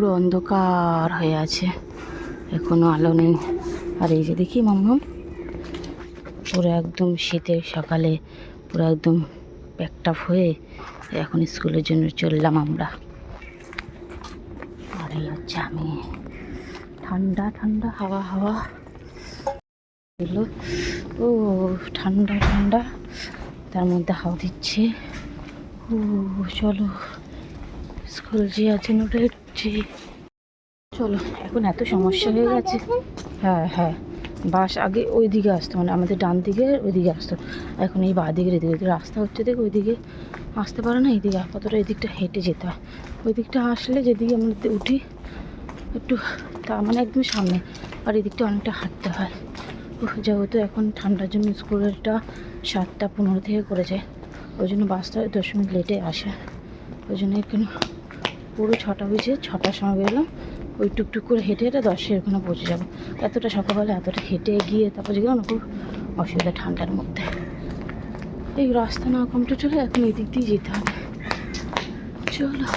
পুরো অন্ধকার হয়ে আছে। এখনও আলো নেই। আর এই যে দেখি মাম্মাম পুরো একদম শীতের সকালে, পুরো একদম প্যাকটাপ হয়ে এখন স্কুলের জন্য চললাম আমরা। আর এই হচ্ছে আমি। ঠান্ডা ঠান্ডা হাওয়া হাওয়া। ও, ঠান্ডা ঠান্ডা। তার মধ্যে হাওয়া দিচ্ছে। ও, চলো। স্কুল যে আছে ওটা হচ্ছে। চলো, এখন এত সমস্যা হয়ে গেছে। হ্যাঁ হ্যাঁ বাস আগে ওই দিকে আসতো মানে আমাদের ডান দিকে ওই দিকে আসতো। এখন এই বা দিকের এদিকে রাস্তা হচ্ছে দেখে ওই দিকে আসতে পারে না, এইদিকে আপাতত এই দিকটা হেঁটে যেতে হয়। ওই দিকটা আসলে যেদিকে আমরা উঠি, একটু তা মানে একদম সামনে, আর এই দিকটা অনেকটা হাঁটতে হয়। যেহেতু এখন ঠান্ডার জন্য স্কুলেরটা সাতটা পনেরো থেকে করেছে, ওই জন্য বাসটা দশ মিনিট লেটে আসে। ওই জন্য এখানে পুরো ছটা বেজে ছটার সময় বেরোলাম। ওই টুকটুক করে হেঁটে হেঁটে দশের ওখানে পৌঁছে যাব। এতটা সকালবেলা, এতটা হেঁটে গিয়ে তারপর যে গেলাম খুব অসুবিধা ঠান্ডার মধ্যে। এই রাস্তা না কমপ্লিট চলে, এখন এই দিক দিয়ে যেতে হবে। চলো,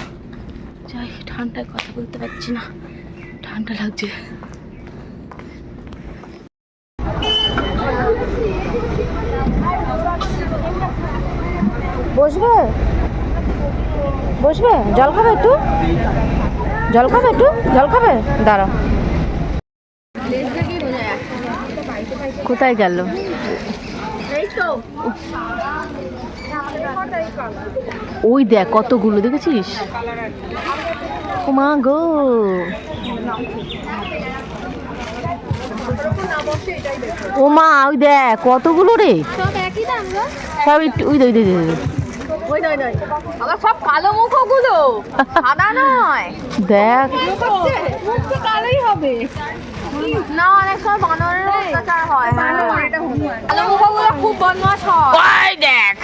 যাই ঠান্ডায় কথা বলতে পারছি না। ঠান্ডা লাগছে। বসবে? বসবে? জল খাবে একটু? জল খাবে একটু? জল খাবে? দাঁড়াও। কোথায় গেল? ওই দেখ কতগুলো দেখেছিস? ও মা গো ও মা ওই দেখ কতগুলো রে? সব একই দাম গো। সব একটু ওই দে ওই দে। ওই নয় নয়। আবার সব কালো মুখগুলো। সাদা নয়। দেখ। মুখ তো কালোই হবে। না অনেক সময় বানরের অত্যাচার হয়। কালো মুখগুলো খুব বদমাস হয়। ওই দেখ।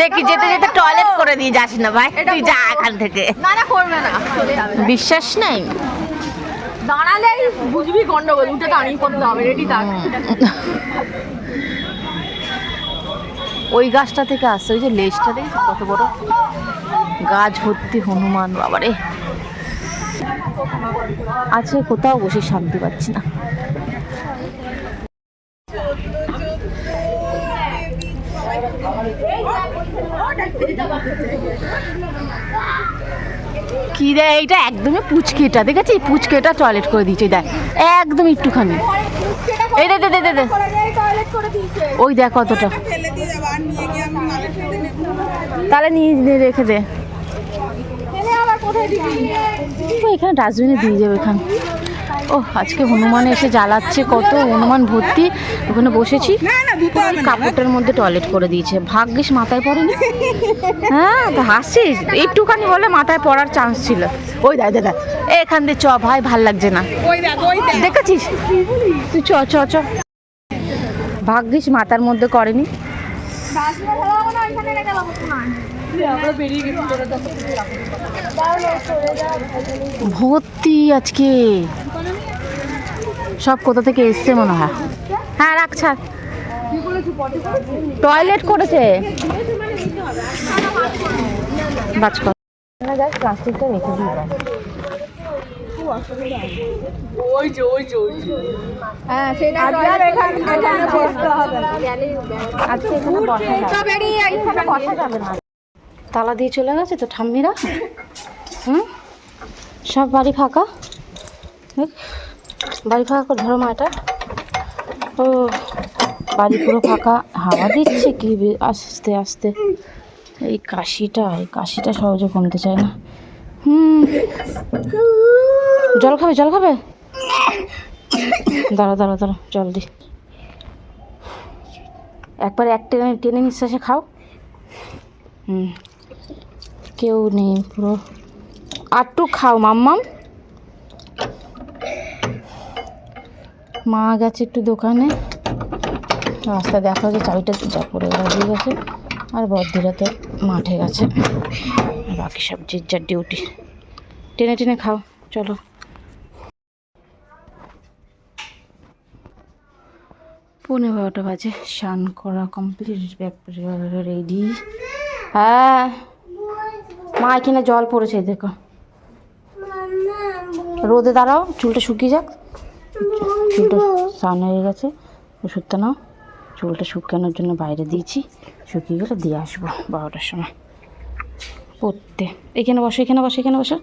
দেখি যেতে যেতে টয়লেট করে দিয়ে যাস না ভাই। তুই যা এখান থেকে। না না করবে না। বিশ্বাস নাই? দাঁড়ালেই বুঝবি গন্ডগোল উঠে দাঁড়িয়ে পড়তে হবে রেডি থাক। ওই গাছটা থেকে আসছে, ওই যে লেজটা দেখছি? কত বড়? গাছ ভর্তি হনুমান, বাবারে। আছে কোথাও বসে শান্তি পাচ্ছি না। কি রে এইটা একদমই পুচকেটা। দেখেছি পুচকেটা টয়লেট করে দিয়েছে দেখ। একদম একটুখানি। এই দে দে দে দে দে। ওই দেখ কতটা। তাহলে নিয়ে নিয়ে রেখে দে। এখানে ডাস্টবিনে দিয়ে যাবে এখানে। ও আজকে হনুমান এসে জ্বালাচ্ছে কত হনুমান ভর্তি। ওখানে বসেছি। কাপড়টার মধ্যে টয়লেট করে দিয়েছে। ভাগ্যিস মাথায় পড়েনি। হ্যাঁ তো হাসিস? একটুখানি হলে মাথায় পড়ার চান্স ছিল। ওই দাদা দাদা এখান দিয়ে চ ভাই ভালো লাগছে না। দেখেছিস? তুই চ চ চ। ভাগ্যিস মাথার মধ্যে করেনি। ভর্তি আজকে। সব কোথা থেকে এসছে মনে হয়? হ্যাঁ রাখ ছাড়। টয়লেট করেছে। বাজ কর। প্লাস্টিকটা রেখে দিই হ্যাঁ সেটা আজকে এখানে বসা যাবে না। তালা দিয়ে চলে গেছে তো ঠাম্মিরা? হুম? সব বাড়ি ফাঁকা? দেখ, বাড়ি ফাঁকা করে, ধরো মাটা ও, বাড়ি পুরো ফাঁকা, হাওয়া দিচ্ছে কি আস্তে আস্তে। এই কাশিটা এই কাশিটা সহজে কমতে চায় না। হুম। জল খাবে জল খাবে? দাঁড়া দাঁড়া দাঁড়া, জল দি। একবার এক টেনে টেনে নিঃশ্বাসে খাও। হুম। কেউ নেই পুরো। আটটু খাও, মাম্মাম। মা গেছে একটু দোকানে। রাস্তা দেখা যে চাবিটা যা পড়ে দিয়ে গেছে। আর বদ্দিরা তো মাঠে গেছে। বাকি সব যে যার ডিউটি টেনে টেনে খাও, চলো। পৌনে বারোটা বাজে, স্নান করা কমপ্লিট রেডি হ্যাঁ মা এখানে জল পড়েছে, দেখো। রোদে দাঁড়াও, চুলটা শুকিয়ে যাক। চুলটা স্নান হয়ে গেছে। ওষুধটা নাও। চুলটা শুকানোর জন্য বাইরে দিয়েছি। শুকিয়ে গেলে দিয়ে আসব বারোটার সময়। পড়তে। এখানে বসো এখানে বসো এখানে বসো।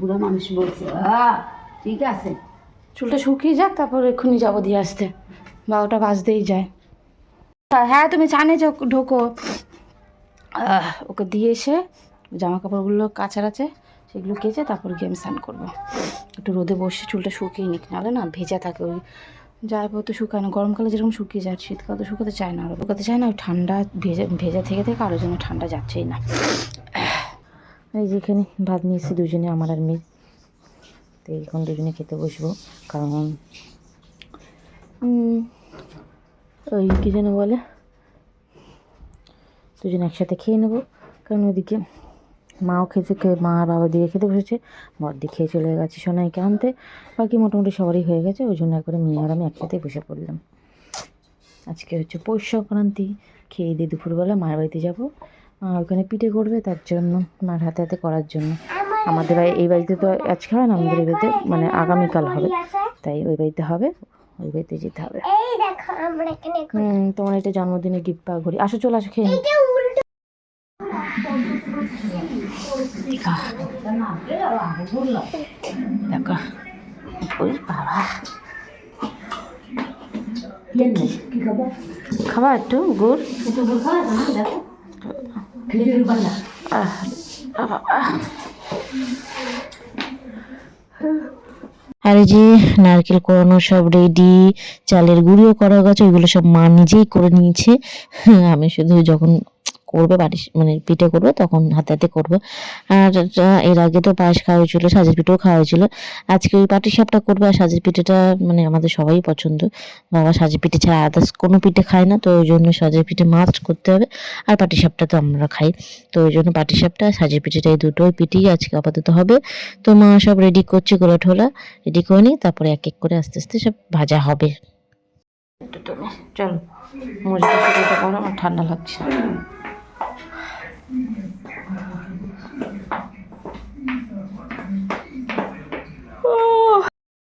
বুড়ো মানুষ বলছে ঠিক আছে। চুলটা শুকিয়ে যাক তারপর এক্ষুনি যাব দিয়ে আসতে। বারোটা বাজতেই যায়। হ্যাঁ তুমি চানে ঢোকো। ওকে দিয়ে এসে জামা কাপড়গুলো কাচার আছে। সেগুলো কেচে তারপর গেম স্নান করব। একটু রোদে বসে চুলটা শুকিয়ে নিক, নাহলে না ভেজা থাকে ওই যায় তো শুকায় না। গরমকালে যেরকম শুকিয়ে যায় শীতকালে তো শুকাতে চায় না। আর শুকাতে চায় না, ওই ঠান্ডা ভেজা ভেজা থেকে থেকে আরও যেন ঠান্ডা যাচ্ছেই না। এই যেখানে ভাত নিয়েছি দুজনে, আমার আর মেয়ে। তো এখন দুজনে খেতে বসবো, কারণ ওই কী যেন বলে, দুজন একসাথে খেয়ে নেব। কারণ ওদিকে মাও খেতে খেয়ে মা আর বাবা দিকে খেতে বসেছে। বর্দি খেয়ে চলে গেছে সোনাইকে আনতে। বাকি মোটামুটি সবারই হয়ে গেছে ওই জন্য একবারে মেয়ে আর আমি একসাথে বসে পড়লাম। আজকে হচ্ছে পৌষ সংক্রান্তি খেয়ে দিয়ে দুপুরবেলা মায়ের বাড়িতে যাব। মা ওখানে পিঠে করবে তার জন্য মার হাতে হাতে করার জন্য। আমাদের বাড়ি এই বাড়িতে তো আজকে হয় না আমাদের এই বাড়িতে মানে আগামীকাল হবে। তাই ওই বাড়িতে হবে ওই বাড়িতে যেতে হবে। তোমার এটা জন্মদিনে গিফট পা ঘড়ি। আসো চলে আসো খেয়ে। দেখো। আর এই যে নারকেল কোরানো সব রেডি চালের গুঁড়িও করা গেছে, ওইগুলো সব মা নিজেই করে নিয়েছে। আমি শুধু যখন করবে বাড়ি মানে পিঠে করবে, তখন হাতে হাতে করব। আর এর আগে তো পায়েস খাওয়া হয়েছিল, সাজের পিঠেও খাওয়া হয়েছিল। আজকে ওই পাটি সাপটা করবে, আর সাজের পিঠেটা মানে আমাদের সবাই পছন্দ। বাবা সাজের পিঠে ছাড়া আদার্স কোনো পিঠে খায় না, তো ওই জন্য সাজের পিঠে মাছ করতে হবে। আর পাটি সাপটা তো আমরা খাই, তো ওই জন্য পাটি সাপটা সাজের পিঠেটা এই দুটোই পিঠেই আজকে আপাতত হবে। তো মা সব রেডি করছে গোলা ঠোলা রেডি করে নিই তারপরে এক এক করে আস্তে আস্তে সব ভাজা হবে। চলো আমার ঠান্ডা লাগছে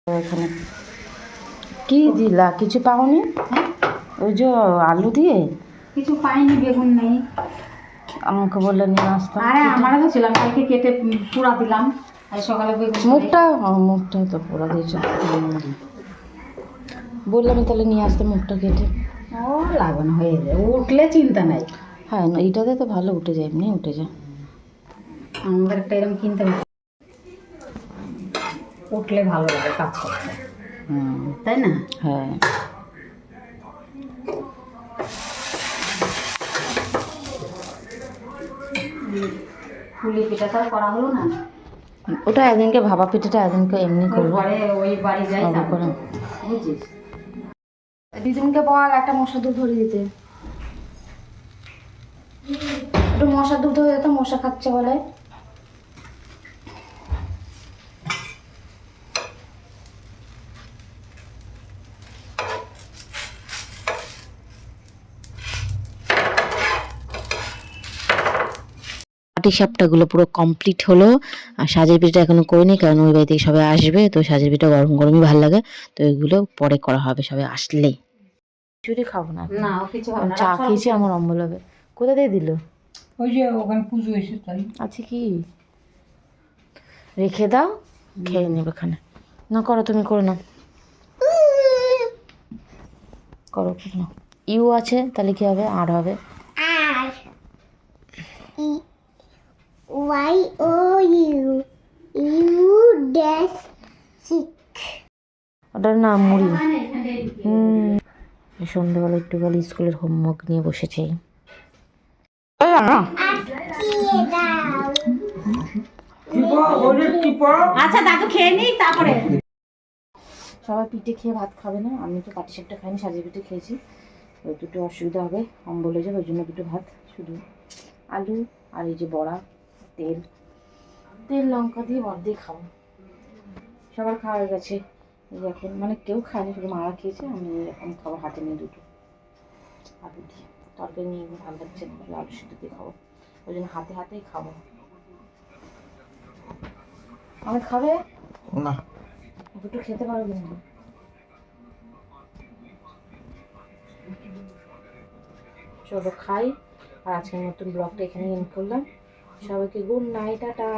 এখানে কি দিলা? কিছু পাওনি? ওই যে আলু দিয়ে? কিছু পাইনি বেগুন নেই। আমাকে বললে নিয়ে আসতাম। আরে আমারও তো ছিলাম কালকে কেটে পুরা দিলাম। আর সকালে বেগুন মুখটা? মুখটা তো পোড়া দিয়েছে। বললাম তাহলে নিয়ে আসতে মুখটা কেটে। ও লাগানো হয়ে যায় উঠলে চিন্তা নাই। হ্যাঁ এইটাতে তো ভালো উঠে যায় এমনি উঠে যায়। আমাদের একটা এরকম কিনতে হবে। উঠলে ভালো লাগে কাজ করতে। তাই না? হ্যাঁ। ফুলি পিঠা তো আর করা হলো না। ওটা একদিনকে ভাবা পিঠেটা একদিনকে এমনি করব। ওই বাড়ি যাই বুঝিস দিদিমকে বল একটা মশা দুধ ধরে দিতে একটু মশা দুধ ধরে দিতে মশা খাচ্ছে বলে। পাটি সাপটাগুলো পুরো কমপ্লিট হলো। আর সাজের পিঠা এখনও করিনি কারণ ওই বাড়ি থেকে সবাই আসবে তো সাজের পিঠা গরম গরমই ভালো লাগে। তো এগুলো পরে করা হবে সবাই আসলেই। চুরি খাব না। না ও কিছু হবে না। চা খেয়েছি আমার অম্বল হবে। কোথা দিয়ে দিল? ওই যে ওখানে পুজো এসে তাই। আছে কি? রেখে দাও খেয়ে নেবে এখানে না করো তুমি করো না করো না ইউ আছে তাহলে কি হবে? আর হবে? R Y O U U dash sick ওটার নাম মুড়ি। হুম। সন্ধ্যাবেলা একটু গেলে স্কুলের হোমওয়ার্ক নিয়ে বসেছে এই না আটকিয়ে দাও আচ্ছা দাদু খেয়ে নিই তারপরে। সবাই পিঠে খেয়ে ভাত খাবে না আমি তো পাটি সাপটা খাইনি সাজিয়ে পিঠে খেয়েছি। ওই দুটো অসুবিধা হবে অম্বল হয়ে যাবে ওই জন্য দুটো ভাত শুধু আলু আর এই যে বড়া তেল। তেল লঙ্কা দিয়ে বর দিয়ে খাব। সবার খাওয়া হয়ে গেছে। এই এখন মানে কেউ খায়নি শুধু মারা খেয়েছে আমি এখন খাব হাতে নিয়ে দুটো। আলু দিয়ে। তরকারি নিয়ে ভালো লাগছে আলু সিদ্ধ দিয়ে খাব। ওই জন্য হাতে হাতেই খাব। আমার খাবে? না। দুটো খেতে পারবে না চলো খাই। আর আজকের মতন ব্লগটা এখানে এন্ড করলাম। সবাইকে গুড নাইট টাটা।